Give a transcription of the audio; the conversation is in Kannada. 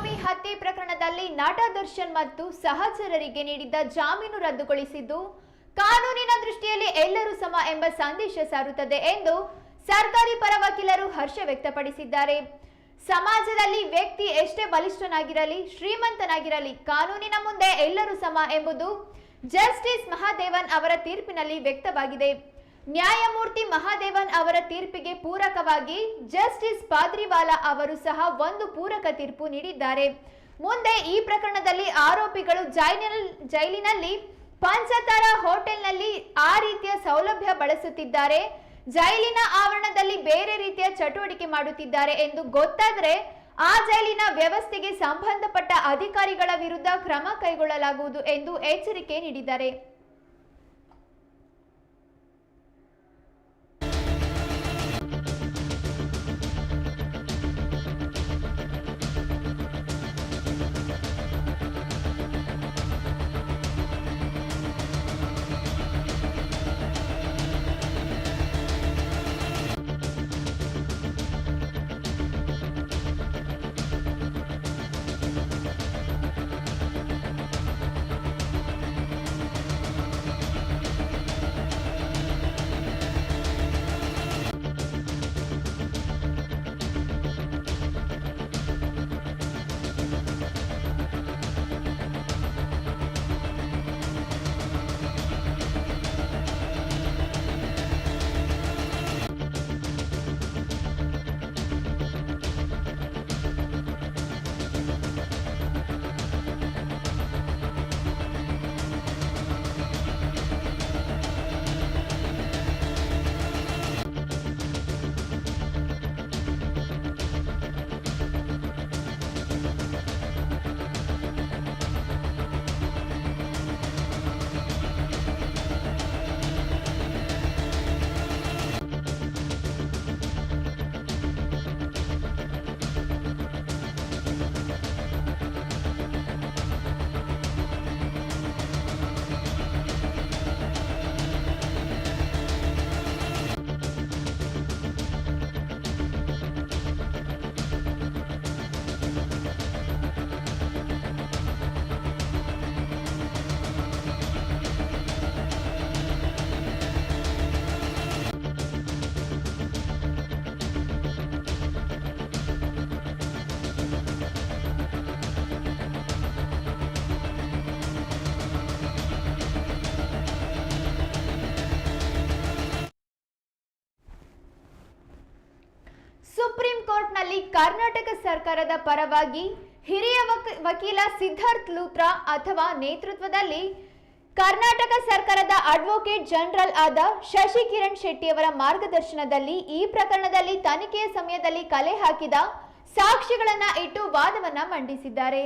ರೇಣುಕಸ್ವಾಮಿ ಹತ್ಯೆ ಪ್ರಕರಣದಲ್ಲಿ ನಟ ದರ್ಶನ್ ಮತ್ತು ಸಹಚರರಿಗೆ ನೀಡಿದ್ದ ಜಾಮೀನು ರದ್ದುಗೊಳಿಸಿದ್ದು, ಕಾನೂನಿನ ದೃಷ್ಟಿಯಲ್ಲಿ ಎಲ್ಲರೂ ಸಮ ಎಂಬ ಸಂದೇಶ ಸಾರುತ್ತದೆ ಎಂದು ಸರ್ಕಾರಿ ಪರ ವಕೀಲರು ಹರ್ಷ ವ್ಯಕ್ತಪಡಿಸಿದ್ದಾರೆ. ಸಮಾಜದಲ್ಲಿ ವ್ಯಕ್ತಿ ಎಷ್ಟೇ ಬಲಿಷ್ಠನಾಗಿರಲಿ, ಶ್ರೀಮಂತನಾಗಿರಲಿ, ಕಾನೂನಿನ ಮುಂದೆ ಎಲ್ಲರೂ ಸಮ ಎಂಬುದು ಜಸ್ಟಿಸ್ ಮಹಾದೇವನ್ ಅವರ ತೀರ್ಪಿನಲ್ಲಿ ವ್ಯಕ್ತವಾಗಿದೆ. ನ್ಯಾಯಮೂರ್ತಿ ಮಹಾದೇವನ್ ಅವರ ತೀರ್ಪಿಗೆ ಪೂರಕವಾಗಿ ಜಸ್ಟಿಸ್ ಪಾದ್ರಿವಾಲಾ ಅವರು ಸಹ ಒಂದು ಪೂರಕ ತೀರ್ಪು ನೀಡಿದ್ದಾರೆ. ಮುಂದೆ ಈ ಪ್ರಕರಣದಲ್ಲಿ ಆರೋಪಿಗಳು ಜೈಲಿನ, ಜೈಲಿನಲ್ಲಿ ಪಂಚತಾರ ಹೋಟೆಲ್ನಲ್ಲಿ ಆ ರೀತಿಯ ಸೌಲಭ್ಯ ಬಳಸುತ್ತಿದ್ದಾರೆ. ಜೈಲಿನ ಆವರಣದಲ್ಲಿ ಬೇರೆ ರೀತಿಯ ಚಟುವಟಿಕೆ ಮಾಡುತ್ತಿದ್ದಾರೆ ಎಂದು ಗೊತ್ತಾದರೆ ಆ ಜೈಲಿನ ವ್ಯವಸ್ಥೆಗೆ ಸಂಬಂಧಪಟ್ಟ ಅಧಿಕಾರಿಗಳ ವಿರುದ್ಧ ಕ್ರಮ ಕೈಗೊಳ್ಳಲಾಗುವುದು ಎಂದು ಎಚ್ಚರಿಕೆ ನೀಡಿದ್ದಾರೆ. ಕರ್ನಾಟಕ ಸರ್ಕಾರದ ಪರವಾಗಿ ಹಿರಿಯ ವಕ- ವಕೀಲ ಸಿದ್ಧಾರ್ಥ್ ಲೂತ್ರಾ ಅಥವಾ ನೇತೃತ್ವದಲ್ಲಿ ಕರ್ನಾಟಕ ಸರ್ಕಾರದ ಅಡ್ವೊಕೇಟ್ ಜನರಲ್ ಆದ ಶಶಿ ಕಿರಣ್ ಶೆಟ್ಟಿಯವರ ಮಾರ್ಗದರ್ಶನದಲ್ಲಿ ಈ ಪ್ರಕರಣದಲ್ಲಿ ತನಿಖೆಯ ಸಮಯದಲ್ಲಿ ಕಲೆ ಹಾಕಿದ ಸಾಕ್ಷಿಗಳನ್ನ ಇಟ್ಟು ವಾದವನ್ನ ಮಂಡಿಸಿದ್ದಾರೆ.